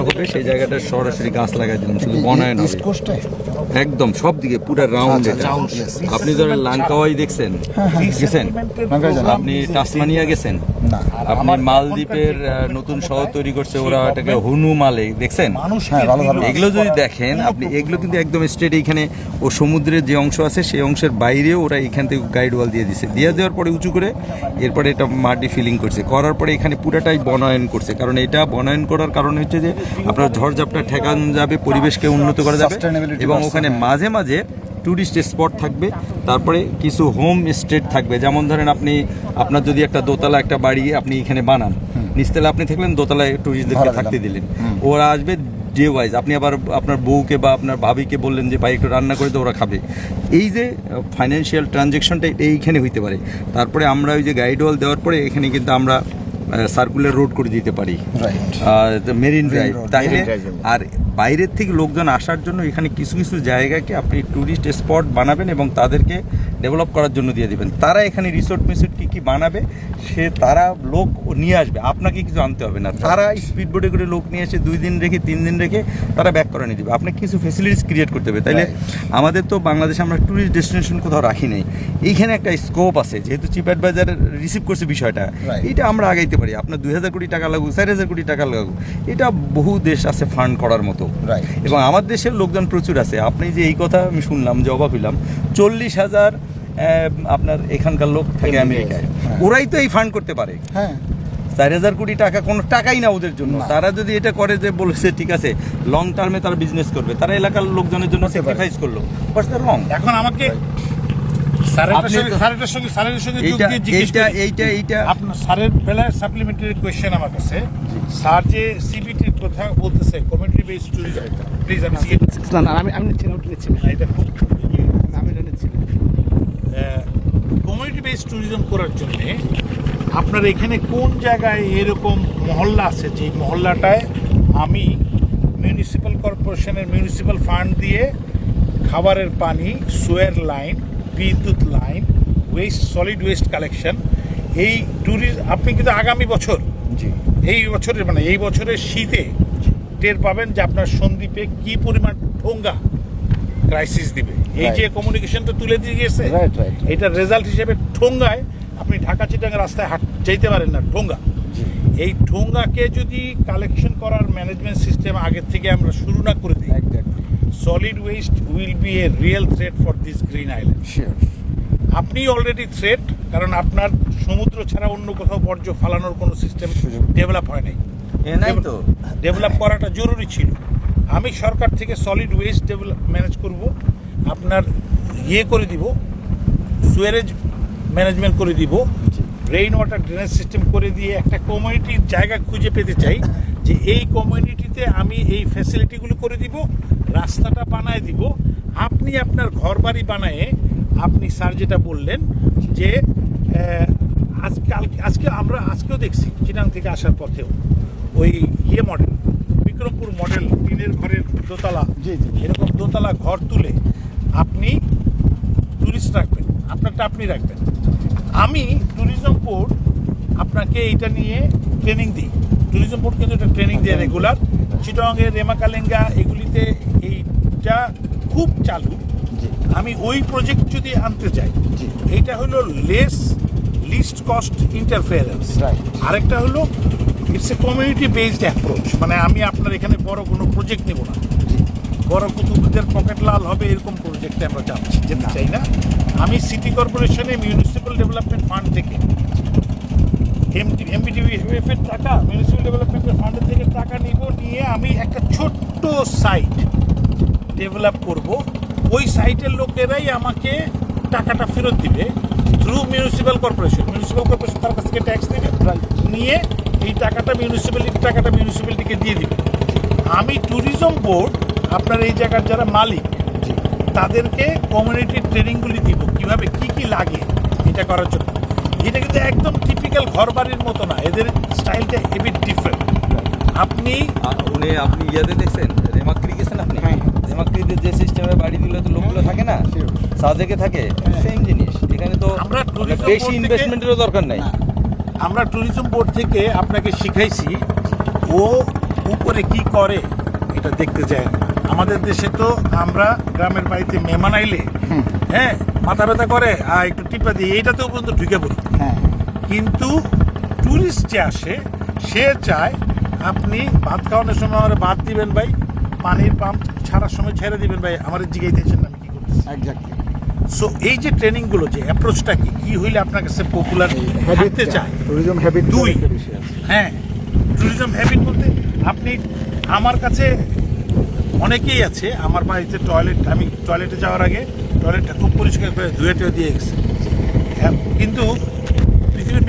হবে সেই জায়গাটা সরাসরি গাছ লাগাই দিলাম শুধু বনায় না একদম সব দিকে পুরো রাউন্ড আচ্ছা. আপনি ধরেন লাঙ্কাওয়াই দেখছেন গেছেন? আপনি টাসমানিয়া গেছেন? না। আপনি মালদ্বীপের নতুন শহর তৈরি করছে ওরা এটাকে হুনু মালে দেখছেন হ্যাঁ ভালো এগুলো যদি দেখেন আপনি এগুলো কিন্তু একদম স্ট্রেট এইখানে ও সমুদ্রের যে অংশ আছে সেই অংশের বাইরেও ওরা এখান থেকে গাইড ওয়াল দিয়ে দিছে। দিয়ে দেওয়ার পরে উঁচু করে এরপরে এটা মাটি ফিলিং করছে। করার পরে এখানে পুরোটাই বনায়ন করছে। কারণ এটা বনায়ন করার কারণ হচ্ছে যে আপনার ঝড়ঝাপটা ঠেকানো যাবে পরিবেশকে উন্নত করা যাবে এবং ওখানে হ্যাঁ। মাঝে মাঝে ট্যুরিস্ট স্পট থাকবে। তারপরে কিছু হোম স্টেট থাকবে। যেমন ধরেন আপনি আপনার যদি একটা দোতলা একটা বাড়ি আপনি এখানে বানান নিচতলা আপনি থাকলেন দোতলায় ট্যুরিস্টদেরকে থাকতে দিলেন। ওরা আসবে ডে ওয়াইজ আপনি আবার আপনার বউকে বা আপনার ভাবিকে বললেন যে ভাই একটু রান্না করে তো ওরা খাবে। এই যে ফাইন্যান্সিয়াল ট্রানজ্যাকশনটা এইখানে হইতে পারে। তারপরে আমরা ওই যে গাইড ওয়াল দেওয়ার পরে এখানে কিন্তু আমরা সার্কুলার রোড করে দিতে পারি। রাইট মেরিন ড্রাইভ তাহলে আর বাইরের থেকে লোকজন আসার জন্য এখানে কিছু কিছু জায়গাকে আপনি ট্যুরিস্ট স্পট বানাবেন এবং তাদেরকে ডেভেলপ করার জন্য দিয়ে দেবেন। তারা এখানে রিসোর্ট মিসোর্ট কী বানাবে সে তারা লোক নিয়ে আসবে। আপনাকে কিছু আনতে হবে না। তারা স্পিড বোটে করে লোক নিয়ে এসে দুই দিন রেখে তিন দিন রেখে তারা ব্যাক করে নিয়ে দেবে আপনি কিছু ফেসিলিটিস ক্রিয়েট করতে হবে। তাইলে আমাদের তো বাংলাদেশে আমরা ট্যুরিস্ট ডেস্টিনেশন কোথাও রাখি নাই। এইখানে একটা স্কোপ আছে। যেহেতু চিপ অ্যাডভাইজার রিসিভ করছে বিষয়টা. এটা আমরা আগাইতে পারি। আপনার দুই হাজার কোটি টাকা লাগুক চার হাজার কোটি টাকা লাগুক এটা বহু দেশ আছে ফান্ড করার মতো। এবং আমার দেশের লোকজন প্রচুর আছে। আপনি যে এই কথা আমি শুনলাম যে অবাক হইলাম চল্লিশ হাজার আপনার এখানকার লোক থাকে আমেরিকায়। হ্যাঁ। ওরাই তো এই ফান্ড করতে পারে। হ্যাঁ। চার হাজার কোটি টাকা কোনো টাকাই না ওদের জন্য। তারা যদি এটা করে যে বলেছে ঠিক আছে লং টার্মে তারা বিজনেস করবে। তারা এলাকার লোকজনের জন্য স্যাক্রিফাইস করল। রং এখন আমাকে আমার কাছে। স্যার যে সিবিটির কথা বলতেছে ট্যুরিজম প্লিজ আমি না না আমি নিচ্ছি এটা খুব আমি এটা নিচ্ছি না বেসড ট্যুরিজম করার জন্য আপনার এখানে কোন জায়গায় এরকম মহল্লা আছে? যে মহল্লাটায় আমি মিউনিসিপ্যাল কর্পোরেশনের মিউনিসিপ্যাল ফান্ড দিয়ে খাবারের পানি সুয়ের লাইন বিদ্যুৎ line waste solid waste collection এই ট্যুরিজম আপনি কিন্তু আগামী বছর জি। এই বছরের মানে এই বছরের শীতে টের পাবেন যে আপনার সন্দ্বীপে কি পরিমাণ ঠোঙ্গা ক্রাইসিস দিবে। এই যে. কমিউনিকেশনটা তুলে দিয়ে গেছে. এটার রেজাল্ট হিসেবে ঠোঙ্গায় আপনি ঢাকা চিটাঙ্গা রাস্তায় হাঁট যেতে পারেন না ঠোঙ্গা। এই ঠোঙ্গাকে যদি কালেকশন করার ম্যানেজমেন্ট সিস্টেম আগের থেকে আমরা শুরু না করে দিই exactly solid waste will be a real threat for this green island আপনি অলরেডি থ্রেট কারণ আপনার সমুদ্র ছাড়া অন্য কোথাও বর্জ্য ফালানোর কোনো সিস্টেম সুযোগ ডেভেলপ হয় নাই। নাই তো। ডেভেলপ করাটা জরুরি ছিল। আমি সরকার থেকে সলিড ওয়েস্ট ডেভেলপ ম্যানেজ করব আপনার ইয়ে করে দিব সুয়ারেজ ম্যানেজমেন্ট করে দিব রেইন ওয়াটার ড্রেনেজ সিস্টেম করে দিয়ে একটা কমিউনিটির জায়গা খুঁজে পেতে চাই যে এই কমিউনিটিতে আমি এই ফ্যাসিলিটিগুলো করে দিব রাস্তাটা বানায় দিব। আপনি আপনার ঘর বাড়ি বানায়ে আপনি স্যার যেটা বললেন যে আহ, আজকাল আজকে আমরা আজকেও দেখছি চিটাং থেকে আসার পথেও ওই ইয়ে মডেল বিক্রমপুর মডেল টিনের ঘরের দোতলা। জি, জি। এরকম দোতলা ঘর তুলে আপনি টুরিস্ট রাখবেন আপনারটা আপনি রাখবেন। আমি ট্যুরিজম বোর্ড আপনাকে এটা নিয়ে ট্রেনিং দিই। ট্যুরিজম বোর্ড কিন্তু এটা ট্রেনিং দেয় রেগুলার চিটংয়ের রেমাকালেঙ্গা এগুলিতে এইটা খুব চালু। আমি ওই প্রজেক্ট যদি আনতে চাই। এইটা হলো লেস লিস্ট কস্ট ইন্টারফেয়ারেন্স. আরেকটা হলো it's a community based approach মানে আমি আপনার এখানে বড় কোনো প্রজেক্ট নেব না। বড় কুতুবদের পকেট লাল হবে এরকম প্রজেক্টে আমরা যাচ্ছি। যেতে চাই না। আমি সিটি কর্পোরেশনে মিউনিসিপ্যাল ডেভেলপমেন্ট ফান্ড থেকে এমডি এমবিডিএফ এর টাকা মিউনিসিপ্যাল ডেভেলপমেন্টের ফান্ডের থেকে টাকা নিব নিয়ে আমি একটা ছোট্ট সাইট ডেভেলপ করব। ওই সাইটের লোকেরাই আমাকে টাকাটা ফেরত দিবে through municipal corporation municipal corporation তার কাছ থেকে ট্যাক্স নেবে। Right. নিয়ে এই টাকাটা মিউনিসিপ্যালিটির টাকাটা মিউনিসিপ্যালিটিকে দিয়ে দিবে। আমি ট্যুরিজম বোর্ড আপনার এই জায়গার যারা মালিক তাদেরকে কমিউনিটি ট্রেনিংগুলি দিব। কীভাবে? কি কি লাগে এটা করার জন্য। এটা কিন্তু একদম টিপিক্যাল ঘর বাড়ির মতো না। এদের স্টাইলটা হেভি ডিফারেন্ট আপনি উনি আপনি ইয়াতে দেখছেন? রেমাক্রি গেছেন আপনি? হ্যাঁ। রেমাক্রিতে যে সিস্টেমে বাড়ি দিলে তো লোকগুলো থাকে না. সাজেকে থাকে সেম জিনিস। এখানে তো আমরা বেশি ইনভেস্টমেন্টেরও দরকার নাই। আমরা ট্যুরিজম বোর্ড থেকে আপনাকে শিখাইছি ও উপরে কি করে এটা দেখতে যায় না আমাদের দেশে তো আমরা গ্রামের বাড়িতে মেহমান আইলে হ্যাঁ মাথা ব্যথা করে আর একটু টিপা দিয়ে এইটাতেও পর্যন্ত ঢুকে পড়ি। হ্যাঁ। কিন্তু ট্যুরিস্ট যে আসে সে চায় আপনি ভাত খাওয়ানোর সময় আমার ভাত দিবেন ভাই পানির পাম্প ছাড়ার সময় ছেড়ে দিবেন ভাই আমার জিগাইতেছেন আমি কি করতেছি? এক্স্যাক্টলি সো এই যে ট্রেনিংগুলো যে অ্যাপ্রোচটা কি? কি হইলে আপনার কাছে পপুলার থাকতে চায়? ট্যুরিজম হ্যাবিট দুই হ্যাঁ ট্যুরিজম হ্যাবিট বলতে আপনি আমার কাছে অনেকেই আছে আমার বাড়িতে টয়লেট আমি টয়লেটে যাওয়ার আগে টয়লেটটা খুব পরিষ্কার করে ধুয়ে টুয়ে দিয়ে গেছে। কিন্তু পৃথিবীর